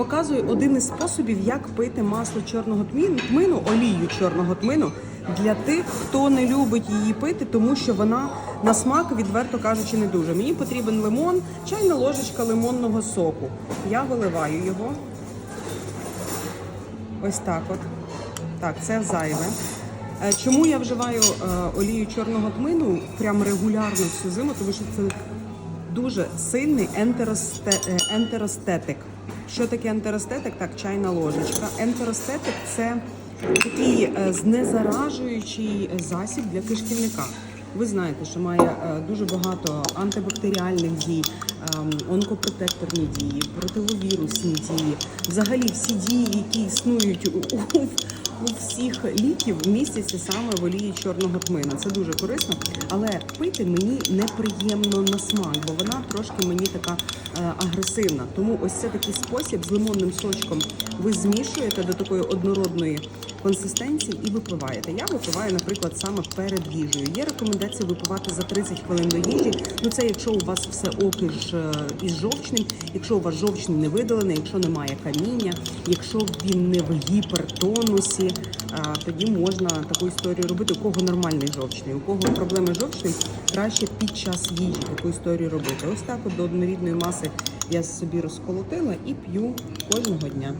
Показую один із способів, як пити масло чорного тмину, олію чорного тмину для тих, хто не любить її пити, тому що вона на смак, відверто кажучи, не дуже. Мені потрібен лимон, чайна ложечка лимонного соку. Я виливаю його. Ось так от. Так, це зайве. Е, Чому я вживаю е, олію чорного тмину прям регулярно всю зиму? Тому що це дуже сильний е, ентеростетик. Що таке ентеростетик? Так, чайна ложечка. Ентеростетик це такий е, знезаражуючий засіб для кишківника. Ви знаєте, що має е, дуже багато антибактеріальних дій, ем, онкопротекторні дії, противовірусні дії. Взагалі всі дії, які існують у, у, всіх ліків, містяться саме в олії чорного тмина. Це дуже корисно, але пити мені неприємно на смак, бо вона трошки мені така е, агресивна. Тому ось це такий спосіб з лимонним сочком. Ви змішуєте до такої однородної консистенції і випиваєте. Я випиваю, наприклад, саме перед їжею. Є рекомендація випивати за 30 хвилин до їжі. Ну це якщо у вас все оки ж е, із жовчним, якщо у вас жовчний не видалений, якщо немає каміння, якщо він не в гіпертонусі, тоді можна таку історію робити. У кого нормальний жовчний, у кого проблеми жовчним, краще під час їжі таку історію робити. Ось так от до однорідної маси я собі розколотила і п'ю кожного дня.